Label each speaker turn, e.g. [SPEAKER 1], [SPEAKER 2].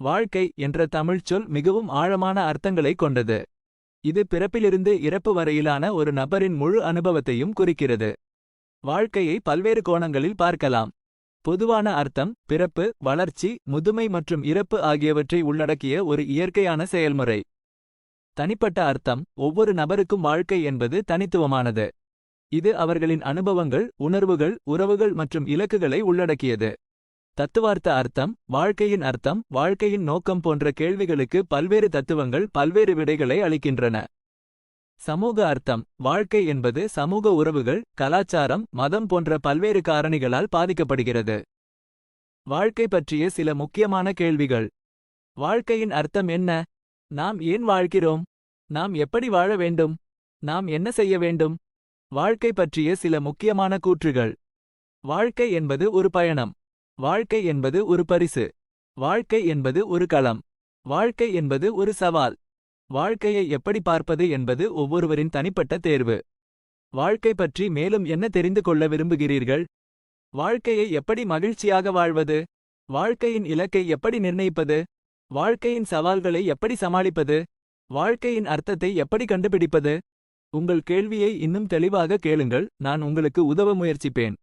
[SPEAKER 1] வாழ்க்கை என்ற தமிழ்ச்சொல் மிகவும் ஆழமான அர்த்தங்களைக் கொண்டது. இது பிறப்பிலிருந்து இறப்பு வரையிலான ஒரு நபரின் முழு அனுபவத்தையும் குறிக்கிறது. வாழ்க்கையை பல்வேறு கோணங்களில் பார்க்கலாம். பொதுவான அர்த்தம் பிறப்பு வளர்ச்சி முதுமை மற்றும் இறப்பு ஆகியவற்றை உள்ளடக்கிய ஒரு இயற்கையான செயல்முறை. தனிப்பட்ட அர்த்தம் ஒவ்வொரு நபருக்கும் வாழ்க்கை என்பது தனித்துவமானது. இது அவர்களின் அனுபவங்கள் உணர்வுகள் உறவுகள் மற்றும் இலக்குகளை உள்ளடக்கியது. தத்துவார்த்த அர்த்தம் வாழ்க்கையின் அர்த்தம் வாழ்க்கையின் நோக்கம் போன்ற கேள்விகளுக்கு பல்வேறு தத்துவங்கள் பல்வேறு விடைகளை அளிக்கின்றன. சமூக அர்த்தம் வாழ்க்கை என்பது சமூக உறவுகள் கலாச்சாரம் மதம் போன்ற பல்வேறு காரணிகளால் பாதிக்கப்படுகிறது. வாழ்க்கை பற்றிய சில முக்கியமான கேள்விகள். வாழ்க்கையின் அர்த்தம் என்ன? நாம் ஏன் வாழ்கிறோம்? நாம் எப்படி வாழ வேண்டும்? நாம் என்ன செய்ய வேண்டும்? வாழ்க்கை பற்றிய சில முக்கியமான கூற்றுகள். வாழ்க்கை என்பது ஒரு பயணம். வாழ்க்கை என்பது ஒரு பரிசு. வாழ்க்கை என்பது ஒரு களம். வாழ்க்கை என்பது ஒரு சவால். வாழ்க்கையை எப்படி பார்ப்பது என்பது ஒவ்வொருவரின் தனிப்பட்ட தேர்வு. வாழ்க்கை பற்றி மேலும் என்ன தெரிந்து கொள்ள விரும்புகிறீர்கள்? வாழ்க்கையை எப்படி மகிழ்ச்சியாக வாழ்வது? வாழ்க்கையின் இலக்கை எப்படி நிர்ணயிப்பது? வாழ்க்கையின் சவால்களை எப்படி சமாளிப்பது? வாழ்க்கையின் அர்த்தத்தை எப்படி கண்டுபிடிப்பது? உங்கள் கேள்வியை இன்னும் தெளிவாக கேளுங்கள் நான் உங்களுக்கு உதவ முயற்சிப்பேன்.